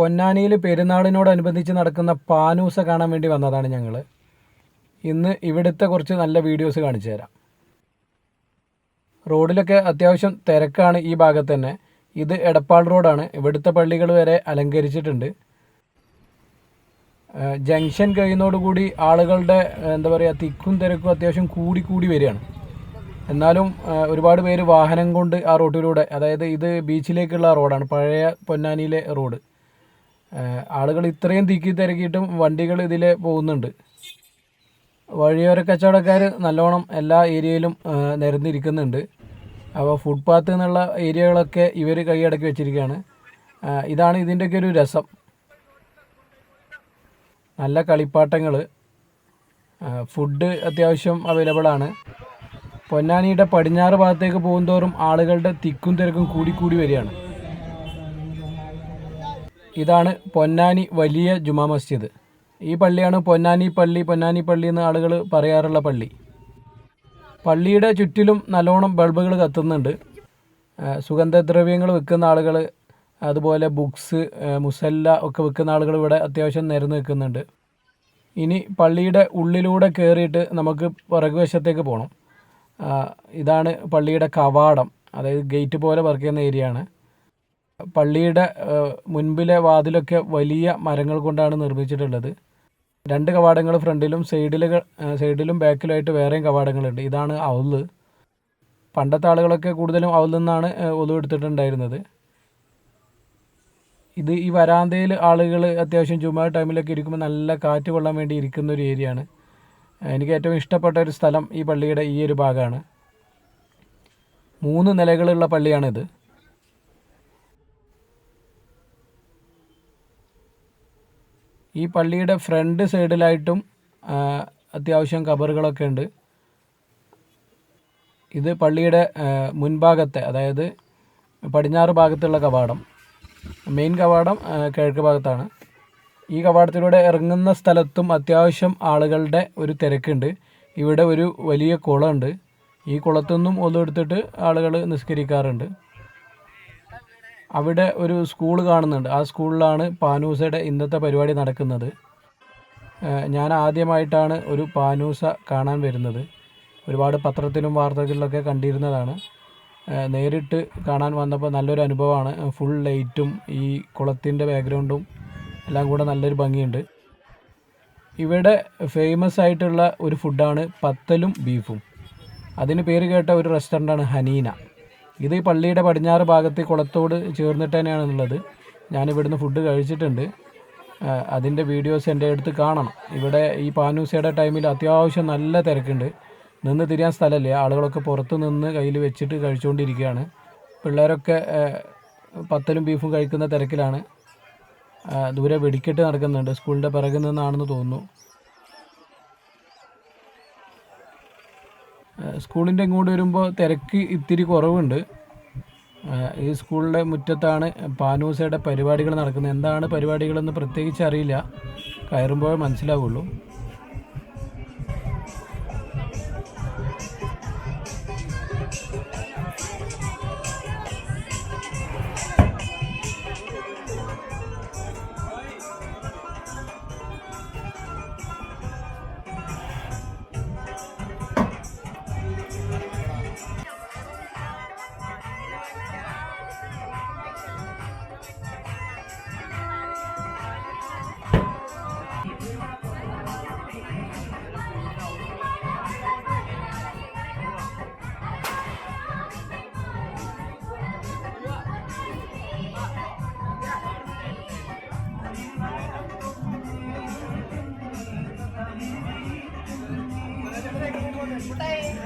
പൊന്നാനിയിൽ പെരുന്നാളിനോടനുബന്ധിച്ച് നടക്കുന്ന പാനൂസ കാണാൻ വേണ്ടി വന്നതാണ് ഞങ്ങൾ ഇന്ന് ഇവിടുത്തെ കുറച്ച് നല്ല വീഡിയോസ് കാണിച്ചു തരാം. റോഡിലൊക്കെ അത്യാവശ്യം തിരക്കാണ് ഈ ഭാഗത്ത് തന്നെ. ഇത് എടപ്പാൾ റോഡാണ്. ഇവിടുത്തെ പള്ളികൾ വരെ അലങ്കരിച്ചിട്ടുണ്ട്. ജംഗ്ഷൻ കഴിയുന്നതോടുകൂടി ആളുകളുടെ എന്താ പറയുക തിക്കും തിരക്കും അത്യാവശ്യം കൂടി കൂടി വരികയാണ്. എന്നാലും ഒരുപാട് പേര് വാഹനം കൊണ്ട് ആ റോഡിലൂടെ അതായത് ഇത് ബീച്ചിലേക്കുള്ള റോഡാണ്. പഴയ പൊന്നാനിയിലെ റോഡ്. ആളുകൾ ഇത്രയും തിക്കി തിരക്കിയിട്ടും വണ്ടികൾ ഇതിലെ പോകുന്നുണ്ട്. വഴിയോര കച്ചവടക്കാർ നല്ലോണം എല്ലാ ഏരിയയിലും നിരന്നിരിക്കുന്നുണ്ട്. അപ്പോൾ ഫുട്പാത്ത് എന്നുള്ള ഏരിയകളൊക്കെ ഇവർ കൈയടക്കി വെച്ചിരിക്കുകയാണ്. ഇതാണ് ഇതിന്റെയൊക്കെ ഒരു രസം. നല്ല കളിപ്പാട്ടങ്ങൾ ഫുഡ് അത്യാവശ്യം അവൈലബിളാണ് പൊന്നാനിയുടെ പടിഞ്ഞാറ് ഭാഗത്തേക്ക് പോകുന്തോറും ആളുകളുടെ തിക്കും തിരക്കും കൂടി കൂടി വരികയാണ്. ഇതാണ് പൊന്നാനി വലിയ ജുമാ മസ്ജിദ്. ഈ പള്ളിയാണ് പൊന്നാനി പള്ളി പൊന്നാനി പള്ളി എന്ന് ആളുകൾ പറയാറുള്ള പള്ളി. പള്ളിയുടെ ചുറ്റിലും നല്ലോണം ബൾബുകൾ കത്തുന്നുണ്ട്. സുഗന്ധദ്രവ്യങ്ങൾ വിൽക്കുന്ന ആളുകൾ അതുപോലെ ബുക്സ് മുസല്ല ഒക്കെ വിൽക്കുന്ന ആളുകൾ ഇവിടെ അത്യാവശ്യം നിരന്ന് നിൽക്കുന്നുണ്ട്. ഇനി പള്ളിയുടെ ഉള്ളിലൂടെ കയറിയിട്ട് നമുക്ക് പുറകുവശത്തേക്ക് പോകണം ഇതാണ് പള്ളിയുടെ കവാടം. അതായത് ഗേറ്റ് പോലെ വർക്ക് ചെയ്യുന്ന ഏരിയ ആണ് പള്ളിയുടെ മുൻപിലെ വാതിലൊക്കെ വലിയ മരങ്ങൾ കൊണ്ടാണ് നിർമ്മിച്ചിട്ടുള്ളത്. രണ്ട് കവാടങ്ങൾ ഫ്രണ്ടിലും സൈഡിലുകൾ സൈഡിലും ബാക്കിലുമായിട്ട് വേറെയും കവാടങ്ങളുണ്ട്. ഇതാണ് ഔൽ പണ്ടത്തെ ആളുകളൊക്കെ കൂടുതലും ഔലിൽ നിന്നാണ് ഒതു എടുത്തിട്ടുണ്ടായിരുന്നത്. ഇത് ഈ വരാന്തയിൽ ആളുകൾ അത്യാവശ്യം ചുമ്മാ ടൈമിലൊക്കെ ഇരിക്കുമ്പോൾ നല്ല കാറ്റ് കൊള്ളാൻ വേണ്ടി ഇരിക്കുന്ന ഒരു ഏരിയ ആണ് എനിക്ക് ഏറ്റവും ഇഷ്ടപ്പെട്ട ഒരു സ്ഥലം ഈ പള്ളിയുടെ ഈ ഒരു ഭാഗമാണ് മൂന്ന് നിലകളുള്ള പള്ളിയാണിത്. ഈ പള്ളിയുടെ ഫ്രണ്ട് സൈഡിലായിട്ടും അത്യാവശ്യം കബറുകളൊക്കെ ഉണ്ട്. ഇത് പള്ളിയുടെ മുൻഭാഗത്തെ അതായത് പടിഞ്ഞാറ് ഭാഗത്തുള്ള കവാടം. മെയിൻ കവാടം കിഴക്ക് ഭാഗത്താണ്. ഈ കവാടത്തിലൂടെ ഇറങ്ങുന്ന സ്ഥലത്തും അത്യാവശ്യം ആളുകളുടെ ഒരു തിരക്കുണ്ട്. ഇവിടെ ഒരു വലിയ കുളമുണ്ട്. ഈ കുളത്തു നിന്നും ഒന്നെടുത്തിട്ട് ആളുകൾ നിസ്കരിക്കാറുണ്ട്. അവിടെ ഒരു സ്കൂൾ കാണുന്നുണ്ട്. ആ സ്കൂളിലാണ് പാനൂസയുടെ ഇന്നത്തെ പരിപാടി നടക്കുന്നത്. ഞാൻ ആദ്യമായിട്ടാണ് ഒരു പാനൂസ കാണാൻ വരുന്നത്. ഒരുപാട് പത്രത്തിലും വാർത്തകളിലൊക്കെ കണ്ടിരുന്നതാണ്. നേരിട്ട് കാണാൻ വന്നപ്പോൾ നല്ലൊരു അനുഭവമാണ്. ഫുൾ ലൈറ്റും ഈ കുളത്തിന്റെ ബാക്ക്ഗ്രൗണ്ടും എല്ലാം കൂടെ നല്ലൊരു ഭംഗിയുണ്ട്. ഇവിടെ ഫേമസ് ആയിട്ടുള്ള ഒരു ഫുഡാണ് പത്തലും ബീഫും അതിന് പേര് കേട്ട ഒരു റെസ്റ്റോറന്റാണ് ഹനീന. ഇത് ഈ പള്ളിയുടെ പടിഞ്ഞാറ് ഭാഗത്ത് കുളത്തോട് ചേർന്നിട്ട് തന്നെയാണുള്ളത് ഞാൻ ഞാനിവിടുന്ന് ഫുഡ് കഴിച്ചിട്ടുണ്ട്. അതിന്റെ വീഡിയോസ് എന്റെ അടുത്ത് കാണണം. ഇവിടെ ഈ പാനൂസയുടെ ടൈമിൽ അത്യാവശ്യം നല്ല തിരക്കുണ്ട്. നിന്ന് തിരിയാൻ സ്ഥലമില്ല. ആളുകളൊക്കെ പുറത്ത് നിന്ന് കയ്യിൽ വെച്ചിട്ട് കഴിച്ചുകൊണ്ടിരിക്കുകയാണ്. പിള്ളേരൊക്കെ പത്തലും ബീഫും കഴിക്കുന്ന തിരക്കിലാണ്. ദൂരെ വെടിക്കെട്ട് നടക്കുന്നുണ്ട്. സ്കൂളിന്റെ പിറകിൽ നിന്നാണെന്ന് തോന്നുന്നു. സ്കൂളിന്റെ ഇങ്ങോട്ട് വരുമ്പോൾ തിരക്ക് ഇത്തിരി കുറവുണ്ട്. ഈ സ്കൂളിലെ മുറ്റത്താണ് പാനൂസയുടെ പരിപാടികൾ നടക്കുന്നത്. എന്താണ് പരിപാടികളെന്ന് പ്രത്യേകിച്ച് അറിയില്ല. കയറുമ്പോൾ മനസ്സിലാവുള്ളൂ. tay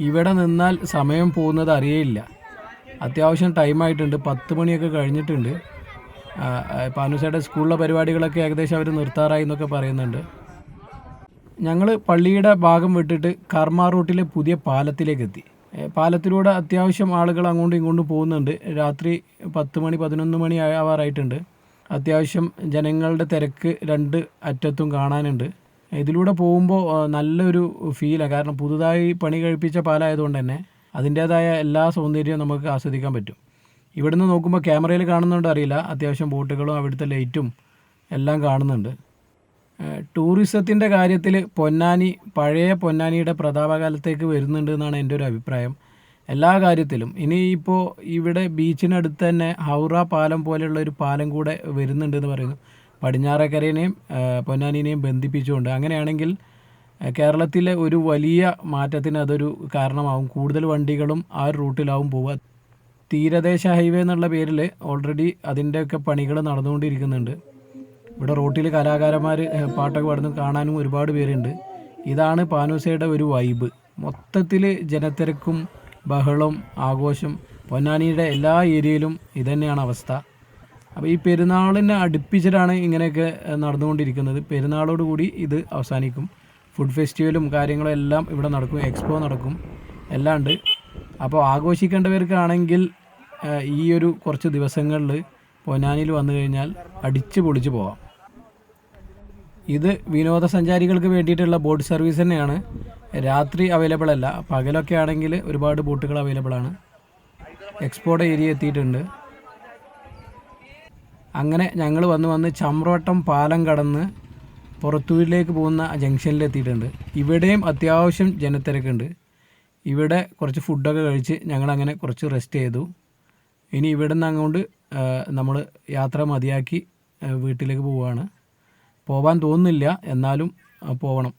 ഇവിടെ നിന്നാൽ സമയം പോകുന്നത് അറിയേയില്ല. അത്യാവശ്യം ടൈമായിട്ടുണ്ട് പത്ത് മണിയൊക്കെ കഴിഞ്ഞിട്ടുണ്ട്. പാനുസയുടെ സ്കൂളിലെ പരിപാടികളൊക്കെ ഏകദേശം അവർ നിർത്താറായി എന്നൊക്കെ പറയുന്നുണ്ട്. ഞങ്ങൾ പള്ളിയുടെ ഭാഗം വിട്ടിട്ട് കർമ്മ റൂട്ടിലെ പുതിയ പാലത്തിലേക്ക് എത്തി. പാലത്തിലൂടെ അത്യാവശ്യം ആളുകൾ അങ്ങോട്ടും ഇങ്ങോട്ടും പോകുന്നുണ്ട്. രാത്രി പത്ത് മണി പതിനൊന്ന് മണി ആവാറായിട്ടുണ്ട്. അത്യാവശ്യം ജനങ്ങളുടെ തിരക്ക് രണ്ട് അറ്റത്തും കാണാനുണ്ട്. ഇതിലൂടെ പോകുമ്പോൾ നല്ലൊരു ഫീലാണ് കാരണം പുതുതായി പണി കഴിപ്പിച്ച പാലമായതുകൊണ്ട് തന്നെ അതിന്റേതായ എല്ലാ സൗന്ദര്യവും നമുക്ക് ആസ്വദിക്കാൻ പറ്റും. ഇവിടുന്ന് നോക്കുമ്പോൾ ക്യാമറയിൽ കാണുന്നുണ്ടോ അറിയില്ല. അത്യാവശ്യം ബോട്ടുകളും അവിടുത്തെ ലൈറ്റും എല്ലാം കാണുന്നുണ്ട്. ടൂറിസത്തിന്റെ കാര്യത്തിൽ പൊന്നാനി പഴയ പൊന്നാനിയുടെ പ്രതാപകാലത്തേക്ക് വരുന്നുണ്ട് എന്നാണ് എന്റെ ഒരു അഭിപ്രായം. എല്ലാ കാര്യത്തിലും. ഇനി ഇപ്പോൾ ഇവിടെ ബീച്ചിനടുത്ത് തന്നെ ഹൗറ പാലം പോലെയുള്ള ഒരു പാലം കൂടെ വരുന്നുണ്ടെന്ന് പറയുന്നു. പടിഞ്ഞാറക്കരേനെയും പൊന്നാനിനെയും ബന്ധിപ്പിച്ചുകൊണ്ട് അങ്ങനെയാണെങ്കിൽ കേരളത്തിലെ ഒരു വലിയ മാറ്റത്തിന് അതൊരു കാരണമാവും. കൂടുതൽ വണ്ടികളും ആ ഒരു റൂട്ടിലാവും പോവുക. തീരദേശ ഹൈവേ എന്നുള്ള പേരിൽ ഓൾറെഡി അതിന്റെയൊക്കെ പണികൾ നടന്നുകൊണ്ടിരിക്കുന്നുണ്ട്. ഇവിടെ റോട്ടിൽ കലാകാരന്മാർ പാട്ടൊക്കെ പാടുന്നു കാണാനും ഒരുപാട് പേരുണ്ട്. ഇതാണ് പാനൂസയുടെ ഒരു വൈബ് മൊത്തത്തിൽ ജനത്തിരക്കും ബഹളം ആഘോഷം പൊന്നാനിയുടെ എല്ലാ ഏരിയയിലും ഇതുതന്നെയാണ് അവസ്ഥ. അപ്പോൾ ഈ പെരുന്നാളിനെ അടുപ്പിച്ചിട്ടാണ് ഇങ്ങനെയൊക്കെ നടന്നുകൊണ്ടിരിക്കുന്നത്. പെരുന്നാളോട് കൂടി ഇത് അവസാനിക്കും. ഫുഡ് ഫെസ്റ്റിവലും കാര്യങ്ങളും എല്ലാം ഇവിടെ നടക്കും. എക്സ്പോ നടക്കും. എല്ലാം ഉണ്ട്. അപ്പോൾ ആഘോഷിക്കേണ്ടവർക്കാണെങ്കിൽ ഈ ഒരു കുറച്ച് ദിവസങ്ങളിൽ പൊന്നാനിയിൽ വന്നു കഴിഞ്ഞാൽ അടിച്ച് പൊളിച്ച് പോവാം. ഇത് വിനോദസഞ്ചാരികൾക്ക് വേണ്ടിയിട്ടുള്ള ബോട്ട് സർവീസ് തന്നെയാണ്. രാത്രി അവൈലബിൾ അല്ല. പകലൊക്കെ ആണെങ്കിൽ ഒരുപാട് ബോട്ടുകൾ അവൈലബിൾ ആണ്. എക്സ്പോയുടെ ഏരിയ എത്തിയിട്ടുണ്ട്. അങ്ങനെ ഞങ്ങൾ വന്ന് വന്ന് ചമ്രോട്ടം പാലം കടന്ന് പുറത്തൂരിലേക്ക് പോകുന്ന ജംഗ്ഷനിൽ എത്തിയിട്ടുണ്ട്. ഇവിടെയും അത്യാവശ്യം ജനത്തിരക്കുണ്ട്. ഇവിടെ കുറച്ച് ഫുഡൊക്കെ കഴിച്ച് ഞങ്ങളങ്ങനെ കുറച്ച് റെസ്റ്റ് ചെയ്തു. ഇനി ഇവിടെ നിന്ന് അങ്ങോട്ട് നമ്മൾ യാത്ര മതിയാക്കി വീട്ടിലേക്ക് പോവുകയാണ് പോവാൻ തോന്നുന്നില്ല എന്നാലും ആ, പോവണം.